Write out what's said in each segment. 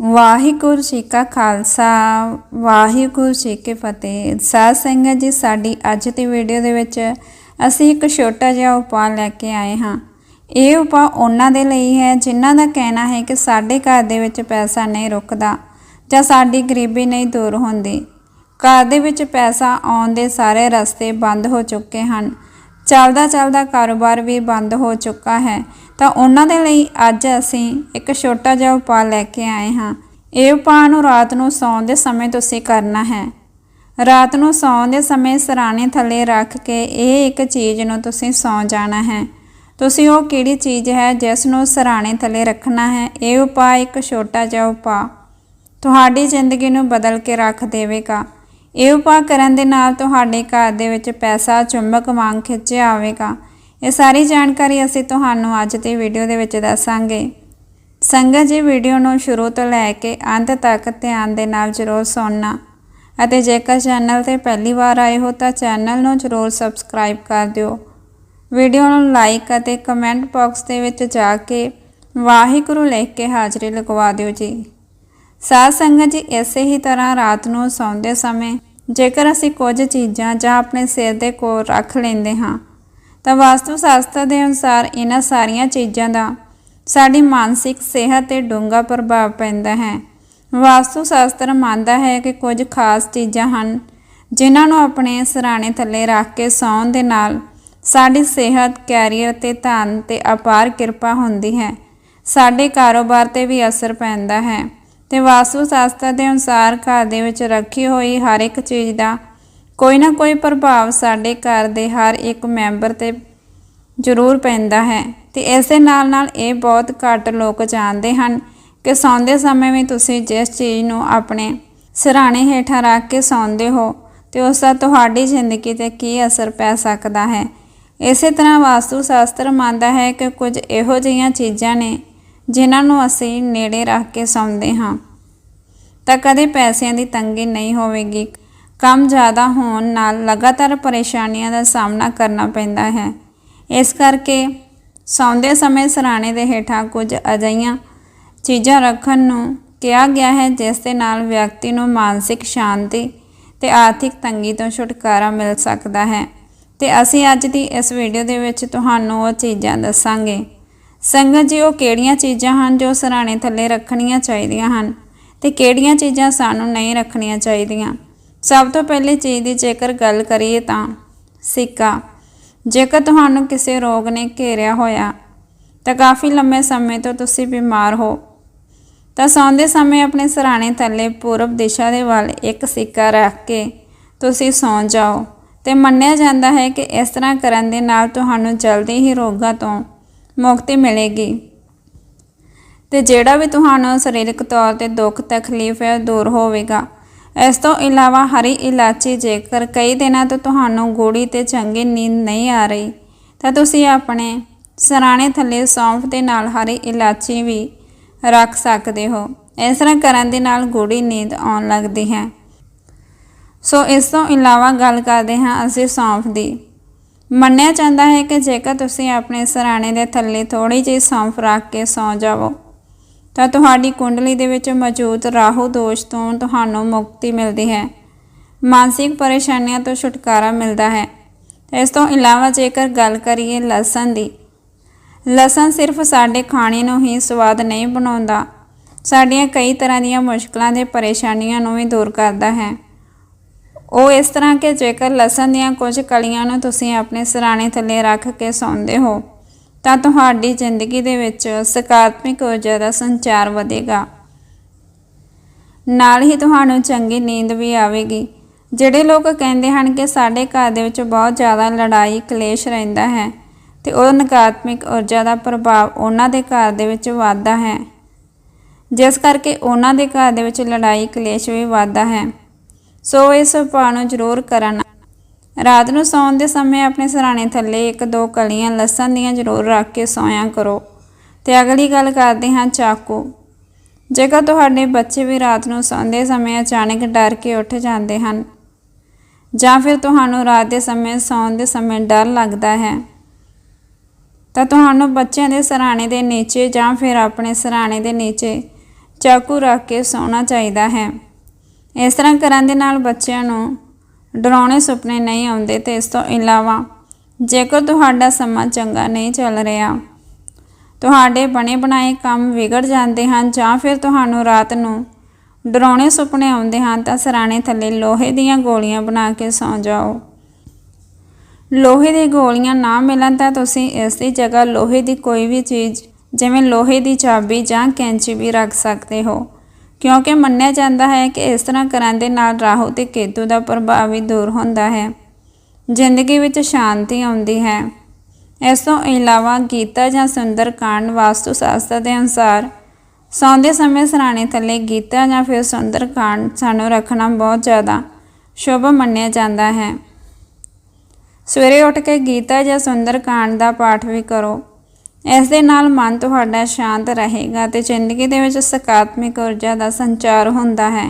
ਵਾਹਿਗੁਰੂ ਜੀ ਕਾ ਖਾਲਸਾ, ਵਾਹਿਗੁਰੂ ਜੀ ਕੀ ਫਤਿਹ। ਸਾਧ ਸੰਗਤ ਜੀ, ਸਾਡੀ ਅੱਜ ਦੀ ਵੀਡੀਓ ਦੇ ਵਿੱਚ ਅਸੀਂ ਇੱਕ ਛੋਟਾ ਜਿਹਾ ਉਪਾਅ ਲੈ ਕੇ ਆਏ ਹਾਂ। ਇਹ ਉਪਾਅ ਉਹਨਾਂ ਦੇ ਲਈ ਹੈ ਜਿਨ੍ਹਾਂ ਦਾ ਕਹਿਣਾ ਹੈ ਕਿ ਸਾਡੇ ਘਰ ਦੇ ਵਿੱਚ ਪੈਸਾ ਨਹੀਂ ਰੁਕਦਾ ਜਾਂ ਸਾਡੀ ਗਰੀਬੀ ਨਹੀਂ ਦੂਰ ਹੁੰਦੀ। ਘਰ ਦੇ ਵਿੱਚ ਪੈਸਾ ਆਉਣ ਦੇ ਸਾਰੇ ਰਸਤੇ ਬੰਦ ਹੋ ਚੁੱਕੇ ਹਨ। ਚੱਲਦਾ ਚੱਲਦਾ ਕਾਰੋਬਾਰ ਵੀ ਬੰਦ ਹੋ ਚੁੱਕਾ ਹੈ। ਤਾਂ ਉਹਨਾਂ ਦੇ ਲਈ ਅੱਜ ਅਸੀਂ ਇੱਕ ਛੋਟਾ ਜਿਹਾ ਉਪਾਅ ਲੈ ਕੇ ਆਏ ਹਾਂ। ਇਹ ਉਪਾਅ ਨੂੰ ਰਾਤ ਨੂੰ ਸੌਣ ਦੇ ਸਮੇਂ ਤੁਸੀਂ ਕਰਨਾ ਹੈ। ਰਾਤ ਨੂੰ ਸੌਣ ਦੇ ਸਮੇਂ ਸਰਾਣੇ ਥੱਲੇ ਰੱਖ ਕੇ ਇਹ ਇੱਕ ਚੀਜ਼ ਨੂੰ ਤੁਸੀਂ ਸੌਂ ਜਾਣਾ ਹੈ। ਤੁਸੀਂ ਉਹ ਕਿਹੜੀ ਚੀਜ਼ ਹੈ ਜਿਸ ਨੂੰ ਸਰਾਣੇ ਥੱਲੇ ਰੱਖਣਾ ਹੈ? ਇਹ ਉਪਾਅ ਇੱਕ ਛੋਟਾ ਜਿਹਾ ਉਪਾਅ। ਤੁਹਾਡੀ ਜ਼ਿੰਦਗੀ ਨੂੰ ਬਦਲ ਕੇ ਰੱਖ ਦੇਵੇਗਾ। ਇਹ ਉਪਾਅ ਕਰਨ ਦੇ ਨਾਲ ਤੁਹਾਡੇ ਘਰ ਦੇ ਵਿੱਚ ਪੈਸਾ, ਚੁੰਬਕ ਵਾਂਗ ਖਿੱਚਿਆ ਆਵੇਗਾ। ਇਹ ਸਾਰੀ ਜਾਣਕਾਰੀ ਅਸੀਂ ਤੁਹਾਨੂੰ ਅੱਜ ਦੀ ਵੀਡੀਓ ਦੇ ਵਿੱਚ ਦੱਸਾਂਗੇ। ਸੰਗਤ ਜੀ, ਵੀਡੀਓ ਨੂੰ ਸ਼ੁਰੂ ਤੋਂ ਲੈ ਕੇ ਅੰਤ ਤੱਕ ਧਿਆਨ ਦੇ ਨਾਲ ਜ਼ਰੂਰ ਸੁਣਨਾ ਅਤੇ ਜੇਕਰ ਚੈਨਲ ਤੇ ਪਹਿਲੀ ਵਾਰ ਆਏ ਹੋ ਤਾਂ ਚੈਨਲ ਨੂੰ ਜ਼ਰੂਰ ਸਬਸਕ੍ਰਾਈਬ ਕਰ ਦਿਓ। ਵੀਡੀਓ ਨੂੰ ਲਾਈਕ ਅਤੇ ਕਮੈਂਟ ਬਾਕਸ ਦੇ ਵਿੱਚ ਜਾ ਕੇ ਵਾਹਿਗੁਰੂ ਲਿਖ ਕੇ ਹਾਜ਼ਰੀ ਲਗਵਾ ਦਿਓ ਜੀ। ਸਾਧ ਸੰਗਤ ਜੀ, ਇਸੇ ਹੀ ਤਰ੍ਹਾਂ ਰਾਤ ਨੂੰ ਸੌਂਦੇ ਸਮੇਂ ਜੇਕਰ ਅਸੀਂ ਕੁਝ ਚੀਜ਼ਾਂ ਜਾਂ ਆਪਣੇ ਸਿਰ ਦੇ ਕੋਲ ਰੱਖ ਲੈਂਦੇ ਹਾਂ, ਤਾਂ ਵਾਸਤੂ ਸ਼ਾਸਤਰ ਦੇ ਅਨੁਸਾਰ ਇਹਨਾਂ ਸਾਰੀਆਂ ਚੀਜ਼ਾਂ ਦਾ ਸਾਡੀ ਮਾਨਸਿਕ ਸਿਹਤ ਤੇ ਡੂੰਘਾ ਪ੍ਰਭਾਵ ਪੈਂਦਾ ਹੈ। ਵਾਸਤੂ ਸ਼ਾਸਤਰ ਮੰਨਦਾ ਹੈ ਕਿ ਕੁਝ ਖਾਸ ਚੀਜ਼ਾਂ ਹਨ ਜਿਨ੍ਹਾਂ ਨੂੰ ਆਪਣੇ ਸਰਾਣੇ ਥੱਲੇ ਰੱਖ ਕੇ ਸੌਣ ਦੇ ਨਾਲ ਸਾਡੀ ਸਿਹਤ, ਕੈਰੀਅਰ ਤੇ ਧਨ ਤੇ ਅਪਾਰ ਕਿਰਪਾ ਹੁੰਦੀ ਹੈ। ਸਾਡੇ ਕਾਰੋਬਾਰ ਤੇ ਵੀ ਅਸਰ ਪੈਂਦਾ ਹੈ। ਤੇ ਵਾਸਤੂ ਸ਼ਾਸਤਰ ਦੇ ਅਨੁਸਾਰ ਘਰ ਦੇ ਵਿੱਚ ਰੱਖੀ ਹੋਈ ਹਰ ਇੱਕ ਚੀਜ਼ ਦਾ ਕੋਈ ਨਾ ਕੋਈ ਪ੍ਰਭਾਵ ਸਾਡੇ ਘਰ ਦੇ ਹਰ ਇੱਕ ਮੈਂਬਰ ਤੇ ਜ਼ਰੂਰ ਪੈਂਦਾ ਹੈ। ਤੇ ਦੇ ਨਾਲ ਨਾਲ ਇਹ ਬਹੁਤ ਘੱਟ ਲੋਕ ਜਾਣਦੇ ਹਨ ਕਿ ਸੌਂਦੇ ਸਮੇਂ ਵੀ ਤੁਸੀਂ ਜਿਸ ਚੀਜ਼ ਨੂੰ ਆਪਣੇ ਸਿਰਹਾਣੇ ਹੇਠਾਂ ਰੱਖ ਕੇ ਸੌਂਦੇ ਹੋ, ਤੇ ਉਸ ਦਾ ਤੁਹਾਡੀ ਜ਼ਿੰਦਗੀ ਤੇ ਕੀ ਅਸਰ ਪੈ ਸਕਦਾ ਹੈ। ਇਸੇ ਤਰ੍ਹਾਂ ਵਾਸਤੂ ਸ਼ਾਸਤਰ ਮੰਨਦਾ ਹੈ ਕਿ ਕੁਝ ਇਹੋ ਜਿਹੀਆਂ ਚੀਜ਼ਾਂ ਨੇ ਜਿਨ੍ਹਾਂ ਨੂੰ ਅਸੀਂ ਨੇੜੇ ਰੱਖ ਕੇ ਸੌਂਦੇ ਹਾਂ। ਤਾਂ ਕਦੇ ਪੈਸਿਆਂ ਦੀ ਤੰਗੀ ਨਹੀਂ ਹੋਵੇਗੀ। ਕੰਮ ਜ਼ਿਆਦਾ ਹੋਣ ਨਾਲ ਲਗਾਤਾਰ ਪਰੇਸ਼ਾਨੀਆਂ ਦਾ ਸਾਹਮਣਾ ਕਰਨਾ ਪੈਂਦਾ ਹੈ। ਇਸ ਕਰਕੇ ਸੌਂਦੇ ਸਮੇਂ ਸਰਾਣੇ ਦੇ ਹੇਠਾਂ ਕੁਝ ਅਜਿਹੀਆਂ ਚੀਜ਼ਾਂ ਰੱਖਣ ਨੂੰ ਕਿਹਾ ਗਿਆ ਹੈ, ਜਿਸ ਦੇ ਨਾਲ ਵਿਅਕਤੀ ਨੂੰ ਮਾਨਸਿਕ ਸ਼ਾਂਤੀ ਤੇ ਆਰਥਿਕ ਤੰਗੀ ਤੋਂ ਛੁਟਕਾਰਾ ਮਿਲ ਸਕਦਾ ਹੈ। ਤੇ ਅਸੀਂ ਅੱਜ ਦੀ ਇਸ ਵੀਡੀਓ ਦੇ ਵਿੱਚ ਤੁਹਾਨੂੰ ਉਹ ਚੀਜ਼ਾਂ ਦੱਸਾਂਗੇ। ਸੰਗਤ ਜੀ, ਉਹ ਕਿਹੜੀਆਂ ਚੀਜ਼ਾਂ ਹਨ ਜੋ ਸਰਾਣੇ ਥੱਲੇ ਰੱਖਣੀਆਂ ਚਾਹੀਦੀਆਂ ਹਨ ਤੇ ਕਿਹੜੀਆਂ ਚੀਜ਼ਾਂ ਸਾਨੂੰ ਨਹੀਂ ਰੱਖਣੀਆਂ ਚਾਹੀਦੀਆਂ? ਸਭ ਤੋਂ ਪਹਿਲੀ ਚੀਜ਼ ਦੀ ਜੇਕਰ ਗੱਲ ਕਰੀਏ ਤਾਂ ਸਿੱਕਾ। ਜੇਕਰ ਤੁਹਾਨੂੰ ਕਿਸੇ ਰੋਗ ਨੇ ਘੇਰਿਆ ਹੋਇਆ, ਤਾਂ ਕਾਫੀ ਲੰਮੇ ਸਮੇਂ ਤੋਂ ਤੁਸੀਂ ਬਿਮਾਰ ਹੋ। ਤਾਂ ਸੌਂਦੇ ਸਮੇਂ ਆਪਣੇ ਸਰਾਣੇ ਥੱਲੇ ਪੂਰਬ ਦਿਸ਼ਾ ਦੇ ਵੱਲ ਇੱਕ ਸਿੱਕਾ ਰੱਖ ਕੇ ਤੁਸੀਂ ਸੌਂ ਜਾਓ ਤੇ ਮੰਨਿਆ ਜਾਂਦਾ ਹੈ ਕਿ ਇਸ ਤਰ੍ਹਾਂ ਕਰਨ ਦੇ ਨਾਲ ਤੁਹਾਨੂੰ ਜਲਦੀ ਹੀ ਰੋਗਾਂ ਤੋਂ ਮੁਕਤੀ ਮਿਲੇਗੀ। ਤੇ ਜਿਹੜਾ ਵੀ ਤੁਹਾਨੂੰ ਸਰੀਰਕ ਤੌਰ ਤੇ ਦੁੱਖ, ਤਕਲੀਫ ਹੈ ਦੂਰ ਹੋਵੇਗਾ, ਇਸ ਤੋਂ ਇਲਾਵਾ ਹਰੀ ਇਲਾਚੀ ਜੇਕਰ ਕਈ ਦਿਨਾਂ ਤੋਂ ਤੁਹਾਨੂੰ ਗੂੜੀ ਤੇ ਚੰਗੀ ਨੀਂਦ ਨਹੀਂ ਆ ਰਹੀ, ਤਾਂ ਤੁਸੀਂ ਆਪਣੇ ਸਰਾਣੇ ਥੱਲੇ ਸੌਂਫ ਦੇ ਨਾਲ ਹਰੀ ਇਲਾਚੀ ਵੀ ਰੱਖ ਸਕਦੇ ਹੋ। ਇਸ ਤਰ੍ਹਾਂ ਕਰਨ ਦੇ ਨਾਲ ਗੂੜੀ ਨੀਂਦ ਆਉਣ ਲੱਗਦੀ ਹੈ। ਸੋ ਇਸ ਤੋਂ ਇਲਾਵਾ ਗੱਲ ਕਰਦੇ ਹਾਂ ਅਸੀਂ ਸੌਂਫ ਦੀ। ਮੰਨਿਆ ਜਾਂਦਾ ਹੈ ਕਿ ਜੇਕਰ ਤੁਸੀਂ ਆਪਣੇ ਸਰਾਣੇ ਦੇ ਥੱਲੇ ਥੋੜੀ ਜਿਹੀ ਸੌਂਫ ਰੱਖ ਕੇ ਸੌਂ ਜਾਵੋ, ਤਾਂ ਤੁਹਾਡੀ ਕੁੰਡਲੀ ਦੇ ਵਿੱਚ ਮੌਜੂਦ ਰਾਹੂ ਦੋਸ਼ ਤੋਂ ਤੁਹਾਨੂੰ ਮੁਕਤੀ ਮਿਲਦੀ ਹੈ। ਮਾਨਸਿਕ ਪਰੇਸ਼ਾਨੀਆਂ ਤੋਂ ਛੁਟਕਾਰਾ ਮਿਲਦਾ ਹੈ। ਇਸ ਤੋਂ ਇਲਾਵਾ ਜੇਕਰ ਗੱਲ ਕਰੀਏ ਲਸਣ ਦੀ, ਲਸਣ ਸਿਰਫ ਸਾਡੇ ਖਾਣੇ ਨੂੰ ਹੀ ਸਵਾਦ ਨਹੀਂ ਬਣਾਉਂਦਾ, ਸਾਡੀਆਂ ਕਈ ਤਰ੍ਹਾਂ ਦੀਆਂ ਮੁਸ਼ਕਲਾਂ ਦੇ ਪਰੇਸ਼ਾਨੀਆਂ ਨੂੰ ਵੀ ਦੂਰ ਕਰਦਾ ਹੈ। ਉਹ ਇਸ ਤਰ੍ਹਾਂ ਕਿ ਜੇਕਰ ਲਸਣ ਦੀਆਂ ਕੁਝ ਕਲੀਆਂ ਨੂੰ ਤੁਸੀਂ ਆਪਣੇ ਸਰਾਣੇ ਥੱਲੇ ਰੱਖ ਕੇ ਸੌਂਦੇ ਹੋ, ਤਾਂ ਤੁਹਾਡੀ ਜ਼ਿੰਦਗੀ ਦੇ ਵਿੱਚ ਸਕਾਰਾਤਮਕ ਊਰਜਾ ਦਾ ਸੰਚਾਰ ਵਧੇਗਾ। ਨਾਲ ਹੀ ਤੁਹਾਨੂੰ ਚੰਗੀ ਨੀਂਦ ਵੀ ਆਵੇਗੀ, ਜਿਹੜੇ ਲੋਕ ਕਹਿੰਦੇ ਹਨ ਕਿ ਸਾਡੇ ਘਰ ਦੇ ਵਿੱਚ ਬਹੁਤ ਜ਼ਿਆਦਾ ਲੜਾਈ, ਕਲੇਸ਼ ਰਹਿੰਦਾ ਹੈ, ਤੇ ਉਹ ਨਕਾਰਾਤਮਕ ਊਰਜਾ ਦਾ ਪ੍ਰਭਾਵ ਉਹਨਾਂ ਦੇ ਘਰ ਦੇ ਵਿੱਚ ਵੱਧਦਾ ਹੈ। ਜਿਸ ਕਰਕੇ ਉਹਨਾਂ ਦੇ ਘਰ ਦੇ ਵਿੱਚ ਲੜਾਈ, ਕਲੇਸ਼ ਵੀ ਵੱਧਦਾ ਹੈ। ਸੋ ਇਸ ਉਪਾਅ ਨੂੰ ਜ਼ਰੂਰ ਕਰਨ। ਰਾਤ ਨੂੰ ਸੌਣ ਦੇ ਸਮੇਂ ਆਪਣੇ ਸਰਾਣੇ ਥੱਲੇ ਇੱਕ ਦੋ ਕਲੀਆਂ ਲਸਣ ਦੀਆਂ ਜ਼ਰੂਰ ਰੱਖ ਕੇ ਸੌਂਿਆ ਕਰੋ। ਤੇ ਅਗਲੀ ਗੱਲ ਕਰਦੇ ਹਾਂ ਚਾਕੂ। ਜੇਕਰ ਤੁਹਾਡੇ ਬੱਚੇ ਵੀ ਰਾਤ ਨੂੰ ਸੌਂਦੇ ਸਮੇਂ ਅਚਾਨਕ ਡਰ ਕੇ ਉੱਠ ਜਾਂਦੇ ਹਨ, ਜਾਂ ਫਿਰ ਤੁਹਾਨੂੰ ਰਾਤ ਦੇ ਸਮੇਂ ਸੌਣ ਦੇ ਸਮੇਂ ਡਰ ਲੱਗਦਾ ਹੈ, ਤਾਂ ਤੁਹਾਨੂੰ ਬੱਚਿਆਂ ਦੇ ਸਰਾਣੇ ਦੇ ਨੀਚੇ ਜਾਂ ਫਿਰ ਆਪਣੇ ਸਰਾਣੇ ਦੇ ਨੀਚੇ ਚਾਕੂ ਰੱਖ ਕੇ ਸੌਣਾ ਚਾਹੀਦਾ ਹੈ। ਇਸ ਤਰ੍ਹਾਂ ਕਰਨ ਦੇ ਨਾਲ ਬੱਚਿਆਂ ਨੂੰ ਡਰਾਉਣੇ ਸੁਪਨੇ ਨਹੀਂ ਆਉਂਦੇ ਤੇ ਇਸ ਤੋਂ ਇਲਾਵਾ ਜੇਕਰ ਤੁਹਾਡਾ ਸਮਾਂ ਚੰਗਾ ਨਹੀਂ ਚੱਲ ਰਿਹਾ, ਤੁਹਾਡੇ ਬਣੇ ਬਣਾਏ ਕੰਮ ਵਿਗੜ ਜਾਂਦੇ ਹਨ ਜਾਂ ਫਿਰ ਤੁਹਾਨੂੰ ਰਾਤ ਨੂੰ ਡਰਾਉਣੇ ਸੁਪਨੇ ਆਉਂਦੇ ਹਨ ਤਾਂ ਸਰਾਣੇ ਥੱਲੇ ਲੋਹੇ ਦੀਆਂ ਗੋਲੀਆਂ ਬਣਾ ਕੇ ਸੌਂ ਜਾਓ। ਲੋਹੇ ਦੀ ਗੋਲੀਆਂ ਨਾ ਮਿਲਣ ਤਾਂ ਤੁਸੀਂ ਇਸ ਦੀ ਜਗ੍ਹਾ ਲੋਹੇ ਦੀ ਕੋਈ ਵੀ ਚੀਜ਼, ਜਿਵੇਂ ਲੋਹੇ ਦੀ ਚਾਬੀ ਜਾਂ ਕੈਂਚੀ ਵੀ ਰੱਖ ਸਕਦੇ ਹੋ। ਕਿਉਂਕਿ ਮੰਨਿਆ ਜਾਂਦਾ ਹੈ ਕਿ ਇਸ ਤਰ੍ਹਾਂ ਕਰਨ ਦੇ ਨਾਲ ਰਾਹੂ ਤੇ ਕੇਤੂ ਦਾ ਪ੍ਰਭਾਵ ਵੀ ਦੂਰ ਹੁੰਦਾ ਹੈ। ਜ਼ਿੰਦਗੀ ਵਿੱਚ ਸ਼ਾਂਤੀ ਆਉਂਦੀ ਹੈ। ਇਸ ਤੋਂ ਇਲਾਵਾ ਗੀਤਾ ਜਾਂ ਸੁੰਦਰ ਕਾਂਡ ਵਾਸਤੂ ਸ਼ਾਸਤਰ ਦੇ ਅਨੁਸਾਰ ਸੌਂਦੇ ਸਮੇਂ ਸਰਾਣੇ ਥੱਲੇ ਗੀਤਾ ਜਾਂ ਫਿਰ ਸੁੰਦਰ ਕਾਂਡ ਸਾਨੂੰ ਰੱਖਣਾ ਬਹੁਤ ਜ਼ਿਆਦਾ ਸ਼ੁਭ ਮੰਨਿਆ ਜਾਂਦਾ ਹੈ। ਸਵੇਰੇ ਉੱਠ ਕੇ ਗੀਤਾ ਜਾਂ ਸੁੰਦਰ ਕਾਂਡ ਦਾ ਪਾਠ ਵੀ ਕਰੋ। ਇਸ ਦੇ ਨਾਲ ਮਨ ਤੁਹਾਡਾ ਸ਼ਾਂਤ ਰਹੇਗਾ ਤੇ ਜ਼ਿੰਦਗੀ ਦੇ ਵਿੱਚ ਸਕਾਰਾਤਮਕ ਊਰਜਾ ਦਾ ਸੰਚਾਰ ਹੁੰਦਾ ਹੈ।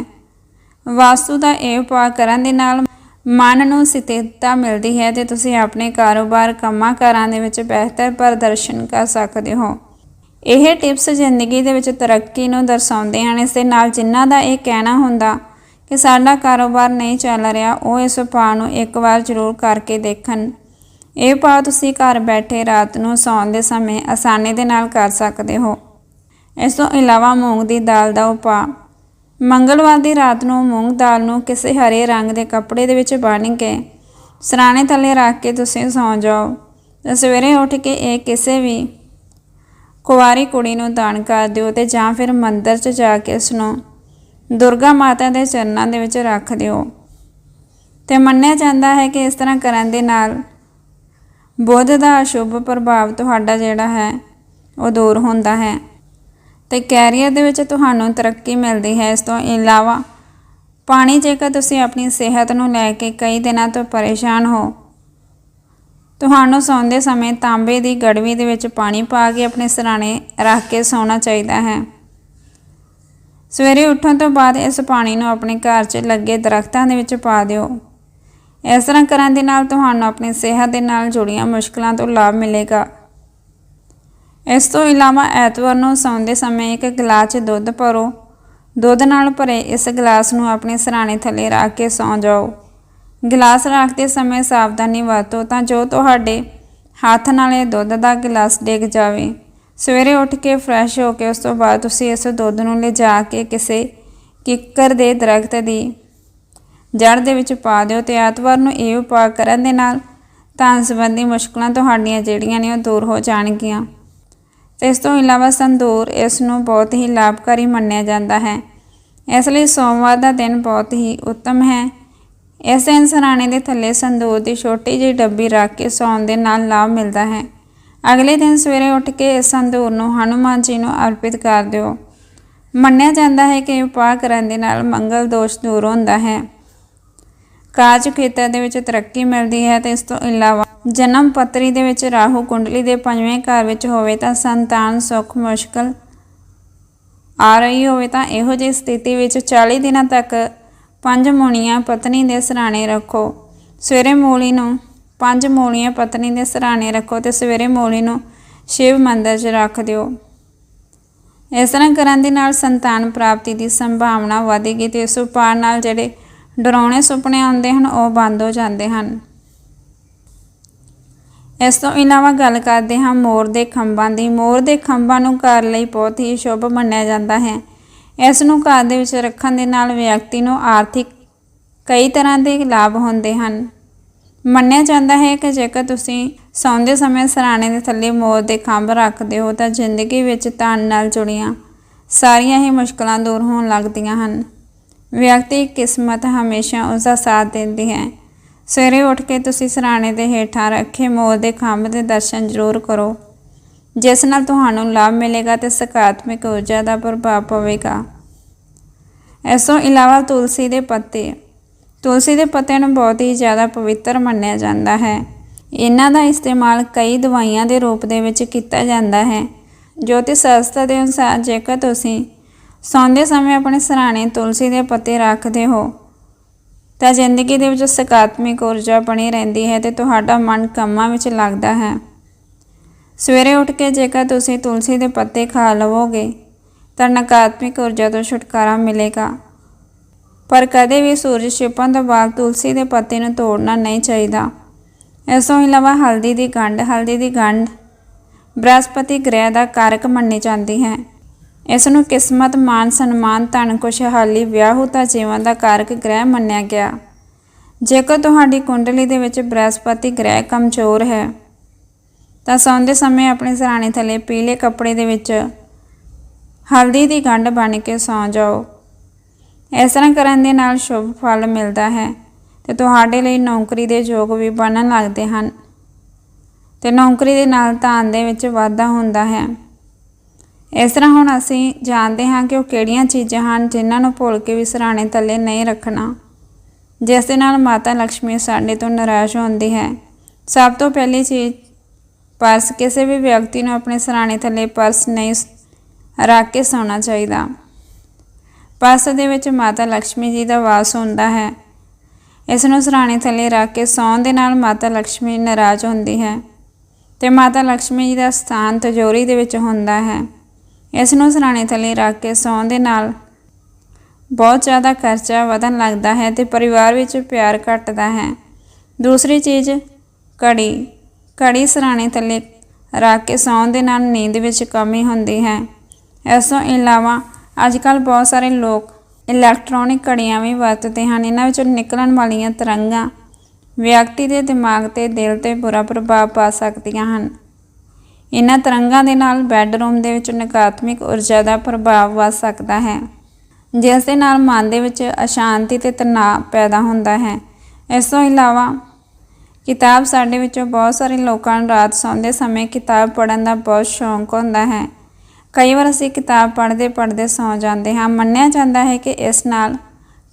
ਵਾਸਤੂ ਦਾ ਇਹ ਉਪਾਅ ਕਰਨ ਦੇ ਨਾਲ ਮਨ ਨੂੰ ਸਥਿਰਤਾ ਮਿਲਦੀ ਹੈ ਤੇ ਤੁਸੀਂ ਆਪਣੇ ਕਾਰੋਬਾਰ ਕੰਮਾਂ ਕਾਰਾਂ ਦੇ ਵਿੱਚ ਬਿਹਤਰ ਪ੍ਰਦਰਸ਼ਨ ਕਰ ਸਕਦੇ ਹੋ। ਇਹ ਟਿਪਸ ਜ਼ਿੰਦਗੀ ਦੇ ਵਿੱਚ ਤਰੱਕੀ ਨੂੰ ਦਰਸਾਉਂਦੇ ਹਨ। ਇਸ ਦੇ ਨਾਲ ਜਿਨ੍ਹਾਂ ਦਾ ਇਹ ਕਹਿਣਾ ਹੁੰਦਾ ਕਿ ਸਾਡਾ ਕਾਰੋਬਾਰ ਨਹੀਂ ਚੱਲ ਰਿਹਾ, ਉਹ ਇਸ ਉਪਾਅ ਨੂੰ ਇੱਕ ਵਾਰ ਜ਼ਰੂਰ ਕਰਕੇ ਦੇਖਣ। ਇਹ ਉਪਾਅ ਤੁਸੀਂ ਘਰ ਬੈਠੇ ਰਾਤ ਨੂੰ ਸੌਣ ਦੇ ਸਮੇਂ ਆਸਾਨੀ ਦੇ ਨਾਲ ਕਰ ਸਕਦੇ ਹੋ। ਇਸ ਤੋਂ ਇਲਾਵਾ ਮੂੰਗ ਦੀ ਦਾਲ ਦਾ ਉਪਾਅ। ਮੰਗਲਵਾਰ ਦੀ ਰਾਤ ਨੂੰ ਮੂੰਗ ਦਾਲ ਨੂੰ ਕਿਸੇ ਹਰੇ ਰੰਗ ਦੇ ਕੱਪੜੇ ਦੇ ਵਿੱਚ ਬੰਨ੍ਹ ਕੇ ਸਰਾਣੇ ਥੱਲੇ ਰੱਖ ਕੇ ਤੁਸੀਂ ਸੌਂ ਜਾਓ। ਤੇ ਸਵੇਰੇ ਉੱਠ ਕੇ ਇਹ ਕਿਸੇ ਵੀ ਕੁਵਾਰੀ ਕੁੜੀ ਨੂੰ ਦਾਨ ਕਰ ਦਿਓ ਤੇ ਜਾਂ ਫਿਰ ਮੰਦਿਰ 'ਚ ਜਾ ਕੇ ਇਸ ਨੂੰ ਦੁਰਗਾ ਮਾਤਾ ਦੇ ਚਰਨਾਂ ਦੇ ਵਿੱਚ ਰੱਖ ਦਿਓ। ਤੇ ਮੰਨਿਆ ਜਾਂਦਾ ਹੈ ਕਿ ਇਸ ਤਰ੍ਹਾਂ ਕਰਨ ਦੇ ਨਾਲ ਬੁੱਧ ਦਾ ਅਸ਼ੁਭ ਪ੍ਰਭਾਵ ਤੁਹਾਡਾ ਜਿਹੜਾ ਹੈ, ਉਹ ਦੂਰ ਹੁੰਦਾ ਹੈ। ਤੇ ਕੈਰੀਅਰ ਦੇ ਵਿੱਚ ਤੁਹਾਨੂੰ ਤਰੱਕੀ ਮਿਲਦੀ ਹੈ। ਇਸ ਤੋਂ ਇਲਾਵਾ ਪਾਣੀ ਜੇਕਰ ਤੁਸੀਂ ਆਪਣੀ ਸਿਹਤ ਨੂੰ ਲੈ ਕੇ ਕਈ ਦਿਨਾਂ ਤੋਂ ਪਰੇਸ਼ਾਨ ਹੋ, ਤੁਹਾਨੂੰ ਸੌਂਦੇ ਸਮੇਂ ਤਾਂਬੇ ਦੀ ਗੜਵੀ ਦੇ ਵਿੱਚ ਪਾਣੀ ਪਾ ਕੇ ਆਪਣੇ ਸਿਰਾਣੇ ਰੱਖ ਕੇ ਸੌਣਾ ਚਾਹੀਦਾ ਹੈ। ਸਵੇਰੇ ਉੱਠਣ ਤੋਂ ਬਾਅਦ ਇਸ ਪਾਣੀ ਨੂੰ ਆਪਣੇ ਘਰ 'ਚ ਲੱਗੇ ਦਰਖਤਾਂ ਦੇ ਵਿੱਚ ਪਾ ਦਿਓ। ਇਸ ਤਰ੍ਹਾਂ ਕਰਨ ਦੇ ਨਾਲ ਤੁਹਾਨੂੰ ਆਪਣੀ ਸਿਹਤ ਦੇ ਨਾਲ ਜੁੜੀਆਂ ਮੁਸ਼ਕਲਾਂ ਤੋਂ ਲਾਭ ਮਿਲੇਗਾ। ਇਸ ਤੋਂ ਇਲਾਵਾ ਐਤਵਾਰ ਨੂੰ ਸੌਂਦੇ ਸਮੇਂ ਇੱਕ ਗਲਾਸ 'ਚ ਦੁੱਧ ਭਰੋ। ਦੁੱਧ ਨਾਲ ਭਰੇ ਇਸ ਗਲਾਸ ਨੂੰ ਆਪਣੇ ਸਿਰਾਣੇ ਥੱਲੇ ਰੱਖ ਕੇ ਸੌਂ ਜਾਓ। ਗਲਾਸ ਰੱਖਦੇ ਸਮੇਂ ਸਾਵਧਾਨੀ ਵਰਤੋ ਤਾਂ ਜੋ ਤੁਹਾਡੇ ਹੱਥ ਨਾਲ ਇਹ ਦੁੱਧ ਦਾ ਗਲਾਸ ਡਿੱਗ ਜਾਵੇ। ਸਵੇਰੇ ਉੱਠ ਕੇ ਫਰੈਸ਼ ਹੋ ਕੇ ਉਸ ਤੋਂ ਬਾਅਦ ਤੁਸੀਂ ਇਸ ਦੁੱਧ ਨੂੰ ਲਿਜਾ ਕੇ ਕਿਸੇ ਕਿੱਕਰ ਦੇ ਦਰਖਤ ਦੀ ਜੜ ਦੇ ਵਿੱਚ ਪਾ ਦਿਓ ਤੇ ਐਤਵਾਰ ਨੂੰ ਇਹ ਉਪਾਅ ਕਰਨ ਦੇ ਨਾਲ ਧਨ ਸੰਬੰਧੀ ਮੁਸ਼ਕਲਾਂ ਤੁਹਾਡੀਆਂ ਜਿਹੜੀਆਂ ਨੇ ਉਹ ਦੂਰ ਹੋ ਜਾਣਗੀਆਂ। ਤੇ ਇਸ ਤੋਂ ਇਲਾਵਾ ਸੰਦੂਰ ਇਸ ਨੂੰ ਬਹੁਤ ਹੀ ਲਾਭਕਾਰੀ ਮੰਨਿਆ ਜਾਂਦਾ ਹੈ। ਇਸ ਲਈ ਸੋਮਵਾਰ ਦਾ ਦਿਨ ਬਹੁਤ ਹੀ ਉੱਤਮ ਹੈ। ਇਸ ਦਿਨ ਸਰਾਣੇ ਦੇ ਥੱਲੇ ਸੰਦੂਰ ਦੀ ਛੋਟੀ ਜਿਹੀ ਡੱਬੀ ਰੱਖ ਕੇ ਸੌਣ ਦੇ ਨਾਲ ਲਾਭ ਮਿਲਦਾ ਹੈ। ਅਗਲੇ ਦਿਨ ਸਵੇਰੇ ਉੱਠ ਕੇ ਇਸ ਸੰਦੂਰ ਨੂੰ ਹਨੂਮਾਨ ਜੀ ਨੂੰ ਅਰਪਿਤ ਕਰ ਦਿਓ। ਮੰਨਿਆ ਜਾਂਦਾ ਹੈ ਕਿ ਉਪਾਅ ਕਰਨ ਦੇ ਨਾਲ ਮੰਗਲ ਦੋਸ਼ ਦੂਰ ਹੁੰਦਾ ਹੈ। ਕਾਰਜ ਖੇਤਰ ਦੇ ਵਿੱਚ ਤਰੱਕੀ ਮਿਲਦੀ ਹੈ ਤੇ ਇਸ ਤੋਂ ਇਲਾਵਾ ਜਨਮ ਪੱਤਰੀ ਦੇ ਵਿੱਚ ਰਾਹੂ ਕੁੰਡਲੀ ਦੇ ਪੰਜਵੇਂ ਘਰ ਵਿੱਚ ਹੋਵੇ ਤਾਂ ਸੰਤਾਨ ਸੁੱਖ ਮੁਸ਼ਕਲ ਆ ਰਹੀ ਹੋਵੇ ਤਾਂ ਇਹੋ ਜਿਹੀ ਸਥਿਤੀ ਵਿੱਚ 40 ਦਿਨਾਂ ਤੱਕ ਪੰਜ ਮੂਲੀਆਂ ਪਤਨੀ ਦੇ ਸਰਾਣੇ ਰੱਖੋ। ਸਵੇਰੇ ਮੂਲੀ ਨੂੰ ਪੰਜ ਮੂਲੀਆਂ ਪਤਨੀ ਦੇ ਸਰਾਣੇ ਰੱਖੋ ਤੇ ਸਵੇਰੇ ਮੂਲੀ ਨੂੰ ਸ਼ਿਵ ਮੰਦਰ 'ਚ ਰੱਖ ਦਿਓ। ਇਸ ਤਰ੍ਹਾਂ ਕਰਨ ਦੇ ਨਾਲ ਸੰਤਾਨ ਪ੍ਰਾਪਤੀ ਦੀ ਸੰਭਾਵਨਾ ਵਧੇਗੀ ਤੇ ਇਸ ਉਪਾਅ ਨਾਲ ਜਿਹੜੇ ਡਰਾਉਣੇ ਸੁਪਨੇ ਆਉਂਦੇ ਹਨ, ਉਹ ਬੰਦ ਹੋ ਜਾਂਦੇ ਹਨ। ਇਸ ਤੋਂ ਇਲਾਵਾ ਗੱਲ ਕਰਦੇ ਹਾਂ ਮੋਰ ਦੇ ਖੰਭਾਂ ਦੀ। ਮੋਰ ਦੇ ਖੰਭਾਂ ਨੂੰ ਘਰ ਲਈ ਬਹੁਤ ਹੀ ਸ਼ੁਭ ਮੰਨਿਆ ਜਾਂਦਾ ਹੈ। ਇਸ ਨੂੰ ਘਰ ਦੇ ਵਿੱਚ ਰੱਖਣ ਦੇ ਨਾਲ ਵਿਅਕਤੀ ਨੂੰ ਆਰਥਿਕ ਕਈ ਤਰ੍ਹਾਂ ਦੇ ਲਾਭ ਹੁੰਦੇ ਹਨ। ਮੰਨਿਆ ਜਾਂਦਾ ਹੈ ਕਿ ਜੇਕਰ ਤੁਸੀਂ ਸੌਂਦੇ ਸਮੇਂ ਸਰਾਣੇ ਦੇ ਥੱਲੇ ਮੋਰ ਦੇ ਖੰਭ ਰੱਖਦੇ ਹੋ ਤਾਂ ਜ਼ਿੰਦਗੀ ਵਿੱਚ ਧਨ ਨਾਲ ਜੁੜੀਆਂ ਸਾਰੀਆਂ ਹੀ ਮੁਸ਼ਕਲਾਂ ਦੂਰ ਹੋਣ ਲੱਗਦੀਆਂ ਹਨ। ਵਿਅਕਤੀ ਕਿਸਮਤ ਹਮੇਸ਼ਾ ਉਸ ਦਾ ਸਾਥ ਦਿੰਦੀ ਹੈ। ਸਵੇਰੇ ਉੱਠ ਕੇ ਤੁਸੀਂ ਸਰਾਣੇ ਦੇ ਹੇਠਾਂ ਰੱਖੇ ਮੋਰ ਦੇ ਖੰਭ ਦੇ ਦਰਸ਼ਨ ਜ਼ਰੂਰ ਕਰੋ। ਜਿਸ ਨਾਲ ਤੁਹਾਨੂੰ ਲਾਭ ਮਿਲੇਗਾ ਤੇ ਸਕਾਰਾਤਮਕ ਊਰਜਾ ਦਾ ਪ੍ਰਭਾਵ ਪਵੇਗਾ। ਇਸ ਤੋਂ ਇਲਾਵਾ ਤੁਲਸੀ ਦੇ ਪੱਤੇ। ਤੁਲਸੀ ਦੇ ਪੱਤਿਆਂ ਨੂੰ ਬਹੁਤ ਹੀ ਜ਼ਿਆਦਾ ਪਵਿੱਤਰ ਮੰਨਿਆ ਜਾਂਦਾ ਹੈ। ਇਹਨਾਂ ਦਾ ਇਸਤੇਮਾਲ ਕਈ ਦਵਾਈਆਂ ਦੇ ਰੂਪ ਦੇ ਵਿੱਚ ਕੀਤਾ ਜਾਂਦਾ ਹੈ ਜੋਤਿਸ਼ ਸ਼ਾਸਤਰ ਦੇ ਅਨੁਸਾਰ ਜੇਕਰ ਤੁਸੀਂ ਸੌਂਦੇ ਸਮੇਂ ਆਪਣੇ ਸਰਾਣੇ ਤੁਲਸੀ ਦੇ ਪੱਤੇ ਰੱਖਦੇ ਹੋ। ਤਾਂ ਜ਼ਿੰਦਗੀ ਦੇ ਵਿੱਚ ਸਕਾਰਾਤਮਕ ਊਰਜਾ ਬਣੀ ਰਹਿੰਦੀ ਹੈ ਤੇ ਤੁਹਾਡਾ ਮਨ ਕੰਮਾਂ ਵਿੱਚ ਲੱਗਦਾ ਹੈ। ਸਵੇਰੇ ਉੱਠ ਕੇ ਜੇਕਰ ਤੁਸੀਂ ਤੁਲਸੀ ਦੇ ਪੱਤੇ ਖਾ ਲਵੋਗੇ, ਤਾਂ ਨਕਾਰਾਤਮਕ ਊਰਜਾ ਤੋਂ ਛੁਟਕਾਰਾ ਮਿਲੇਗਾ। ਪਰ ਕਦੇ ਵੀ ਸੂਰਜ ਛਿਪਣ ਤੋਂ ਬਾਅਦ ਤੁਲਸੀ ਦੇ ਪੱਤੇ ਨੂੰ ਤੋੜਨਾ ਨਹੀਂ ਚਾਹੀਦਾ। ਇਸ ਤੋਂ ਇਲਾਵਾ ਹਲਦੀ ਦੀ ਗੰਢ, ਹਲਦੀ ਦੀ ਗੰਢ ਬ੍ਰਹਸਪਤੀ ਗ੍ਰਹਿ ਦਾ ਕਾਰਕ ਮੰਨੀ ਜਾਂਦੀ ਹੈ। ਇਸ ਨੂੰ ਕਿਸਮਤ, ਮਾਨ, ਸਨਮਾਨ, ਧਨ, ਖੁਸ਼ਹਾਲੀ ਵਿਆਹੁਤਾ ਜੀਵਨ ਦਾ ਕਾਰਕ ਗ੍ਰਹਿ ਮੰਨਿਆ ਗਿਆ। ਜੇਕਰ ਤੁਹਾਡੀ ਕੁੰਡਲੀ ਦੇ ਵਿੱਚ ਬ੍ਰਹਸਪਤੀ ਗ੍ਰਹਿ ਕਮਜ਼ੋਰ ਹੈ, ਤਾਂ ਸੌਂਦੇ ਸਮੇਂ ਆਪਣੇ ਸਰਾਣੇ ਥੱਲੇ ਪੀਲੇ ਕੱਪੜੇ ਦੇ ਵਿੱਚ ਹਲਦੀ ਦੀ ਗੰਢ ਬਣ ਕੇ ਸੌਂ ਜਾਓ। ਇਸ ਤਰ੍ਹਾਂ ਕਰਨ ਦੇ ਨਾਲ ਸ਼ੁਭ ਫਲ ਮਿਲਦਾ ਹੈ ਤੇ ਤੁਹਾਡੇ ਲਈ ਨੌਕਰੀ ਦੇ ਯੋਗ ਵੀ ਬਣਨ ਲੱਗਦੇ ਹਨ ਤੇ ਨੌਕਰੀ ਦੇ ਨਾਲ ਧਨ ਦੇ ਵਿੱਚ ਵਾਧਾ ਹੁੰਦਾ ਹੈ। ਇਸ ਤਰ੍ਹਾਂ ਹੁਣ ਅਸੀਂ ਜਾਣਦੇ ਹਾਂ ਕਿ ਉਹ ਕਿਹੜੀਆਂ ਚੀਜ਼ਾਂ ਹਨ ਜਿਨ੍ਹਾਂ ਨੂੰ ਭੁੱਲ ਕੇ ਵੀ ਸਰਾਣੇ ਥੱਲੇ ਨਹੀਂ ਰੱਖਣਾ। ਜਿਸ ਦੇ ਨਾਲ ਮਾਤਾ ਲక్ష్ਮੀ ਸਾਡੇ ਤੋਂ ਨਾਰਾਜ਼ ਹੁੰਦੀ ਹੈ। ਸਭ ਤੋਂ ਪਹਿਲੀ ਚੀਜ਼, ਪਰਸ ਕਿਸੇ ਵੀ ਵਿਅਕਤੀ ਨੂੰ ਆਪਣੇ ਸਰਾਣੇ ਥੱਲੇ ਪਰਸ ਨਹੀਂ ਰੱਖ ਕੇ ਸੌਣਾ ਚਾਹੀਦਾ। ਪਰਸ ਦੇ ਵਿੱਚ ਮਾਤਾ ਲక్ష్ਮੀ ਜੀ ਦਾ ਵਾਸ ਹੁੰਦਾ ਹੈ। ਇਸ ਨੂੰ ਸਰਾਣੇ ਥੱਲੇ ਰੱਖ ਕੇ ਸੌਣ ਦੇ ਨਾਲ ਮਾਤਾ ਲక్ష్ਮੀ ਨਾਰਾਜ਼ ਹੁੰਦੀ ਹੈ ਤੇ ਮਾਤਾ ਲక్ష్ਮੀ ਜੀ ਦਾ ਸਥਾਨ ਤਜੋਰੀ ਦੇ ਵਿੱਚ ਹੁੰਦਾ ਹੈ। ਇਸ ਨੂੰ ਸਰਾਣੇ ਥੱਲੇ ਰੱਖ ਕੇ ਸੌਣ ਦੇ ਨਾਲ ਬਹੁਤ ਜ਼ਿਆਦਾ ਖਰਚਾ ਵਧਣ ਲੱਗਦਾ ਹੈ ਤੇ ਪਰਿਵਾਰ ਵਿੱਚ ਪਿਆਰ ਘਟਦਾ ਹੈ। ਦੂਸਰੀ ਚੀਜ਼ ਘੜੀ ਘੜੀ ਸਰਾਣੇ ਥੱਲੇ ਰੱਖ ਕੇ ਸੌਣ ਦੇ ਨਾਲ ਨੀਂਦ ਵਿੱਚ ਕਮੀ ਹੁੰਦੀ ਹੈ। ਇਸ ਤੋਂ ਇਲਾਵਾ ਅੱਜ ਕੱਲ੍ਹ ਬਹੁਤ ਸਾਰੇ ਲੋਕ ਇਲੈਕਟ੍ਰੋਨਿਕ ਘੜੀਆਂ ਵੀ ਵਰਤਦੇ ਹਨ। ਇਹਨਾਂ ਵਿੱਚੋਂ ਨਿਕਲਣ ਵਾਲੀਆਂ ਤਰੰਗਾਂ ਵਿਅਕਤੀ ਦੇ ਦਿਮਾਗ ਤੇ ਦਿਲ ਤੇ ਬੁਰਾ ਪ੍ਰਭਾਵ ਪਾ ਸਕਦੀਆਂ ਹਨ। ਇਹਨਾਂ ਤਰੰਗਾਂ ਦੇ ਨਾਲ ਬੈੱਡਰੂਮ ਦੇ ਵਿੱਚ ਨਕਾਰਾਤਮਕ ਊਰਜਾ ਦਾ ਪ੍ਰਭਾਵ ਵੱਧ ਸਕਦਾ ਹੈ, ਜਿਸ ਦੇ ਨਾਲ ਮਨ ਦੇ ਵਿੱਚ ਅਸ਼ਾਂਤੀ ਤੇ ਤਣਾਅ ਪੈਦਾ ਹੁੰਦਾ ਹੈ। ਇਸ ਤੋਂ ਇਲਾਵਾ ਕਿਤਾਬ ਸਾਡੇ ਵਿੱਚੋਂ ਬਹੁਤ ਸਾਰੇ ਲੋਕਾਂ ਨੂੰ ਰਾਤ ਸੌਂਦੇ ਸਮੇਂ ਕਿਤਾਬ ਪੜ੍ਹਨ ਦਾ ਬਹੁਤ ਸ਼ੌਂਕ ਹੁੰਦਾ ਹੈ। ਕਈ ਵਾਰ ਅਸੀਂ ਕਿਤਾਬ ਪੜ੍ਹਦੇ ਪੜ੍ਹਦੇ ਸੌਂ ਜਾਂਦੇ ਹਾਂ। ਮੰਨਿਆ ਜਾਂਦਾ ਹੈ ਕਿ ਇਸ ਨਾਲ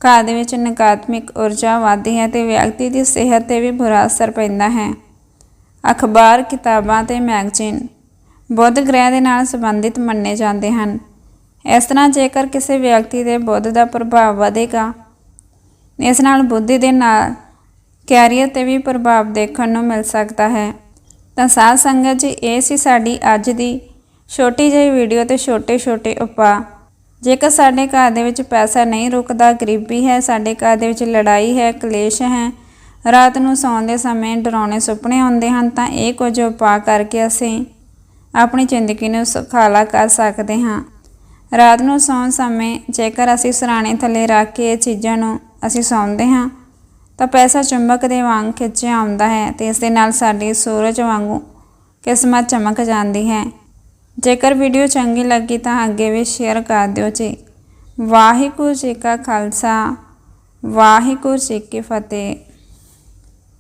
ਘਰ ਦੇ ਵਿੱਚ ਨਕਾਰਾਤਮਕ ਊਰਜਾ ਵੱਧਦੀ ਹੈ ਤੇ ਵਿਅਕਤੀ ਦੀ ਸਿਹਤ ਤੇ ਵੀ ਬੁਰਾ ਅਸਰ ਪੈਂਦਾ ਹੈ। ਅਖਬਾਰ, ਕਿਤਾਬਾਂ ਤੇ ਮੈਗਜ਼ੀਨ ਬੁੱਧ ਗ੍ਰਹਿ ਦੇ ਨਾਲ ਸੰਬੰਧਿਤ ਮੰਨੇ ਜਾਂਦੇ ਹਨ। ਇਸ ਤਰ੍ਹਾਂ ਜੇਕਰ ਕਿਸੇ ਵਿਅਕਤੀ ਦੇ ਬੁੱਧ ਦਾ ਪ੍ਰਭਾਵ ਵਧੇਗਾ, ਇਸ ਨਾਲ ਬੁੱਧੀ ਦੇ ਨਾਲ ਕੈਰੀਅਰ ਤੇ ਵੀ ਪ੍ਰਭਾਵ ਦੇਖਣ ਨੂੰ ਮਿਲ ਸਕਦਾ ਹੈ। ਤਾਂ ਸਾਧ ਸੰਗਤ ਜੀ, ਇਹ ਸੀ ਸਾਡੀ ਅੱਜ ਦੀ ਛੋਟੀ ਜਿਹੀ ਵੀਡੀਓ ਤੇ ਛੋਟੇ ਛੋਟੇ ਉਪਾਅ। ਜੇਕਰ ਸਾਡੇ ਘਰ ਦੇ ਵਿੱਚ ਪੈਸਾ ਨਹੀਂ ਰੁਕਦਾ, ਗਰੀਬੀ ਹੈ, ਸਾਡੇ ਘਰ ਦੇ ਵਿੱਚ ਲੜਾਈ ਹੈ, ਕਲੇਸ਼ ਹੈ ਰਾਤ ਨੂੰ ਸੌਣ ਦੇ ਸਮੇਂ ਡਰਾਉਣੇ ਸੁਪਨੇ ਆਉਂਦੇ ਹਨ ਤਾਂ ਇਹ ਕੁਝ ਉਪਾਅ ਕਰਕੇ ਅਸੀਂ ਆਪਣੀ ਜ਼ਿੰਦਗੀ ਨੂੰ ਸੁਖਾਲਾ ਕਰ ਸਕਦੇ ਹਾਂ। ਰਾਤ ਨੂੰ ਸੌਣ ਸਮੇਂ ਜੇਕਰ ਅਸੀਂ ਸਰਾਣੇ ਥੱਲੇ ਰੱਖ ਕੇ ਇਹ ਚੀਜ਼ਾਂ ਨੂੰ ਅਸੀਂ ਸੌਂਦੇ ਹਾਂ, ਤਾਂ ਪੈਸਾ ਚੁੰਬਕ ਦੇ ਵਾਂਗ ਖਿੱਚਿਆ ਆਉਂਦਾ ਹੈ ਤੇ ਇਸ ਦੇ ਨਾਲ ਸਾਡੀ ਸੂਰਜ ਵਾਂਗੂ ਕਿਸਮਤ ਚਮਕ ਜਾਂਦੀ ਹੈ। ਜੇਕਰ ਵੀਡੀਓ ਚੰਗੀ ਲੱਗੀ ਤਾਂ ਅੱਗੇ ਵੀ ਸ਼ੇਅਰ ਕਰ ਦਿਓ ਜੀ। ਵਾਹਿਗੁਰੂ ਜੀ ਕਾ ਖਾਲਸਾ, ਵਾਹਿਗੁਰੂ ਜੀ ਕੀ ਫਤਿਹ।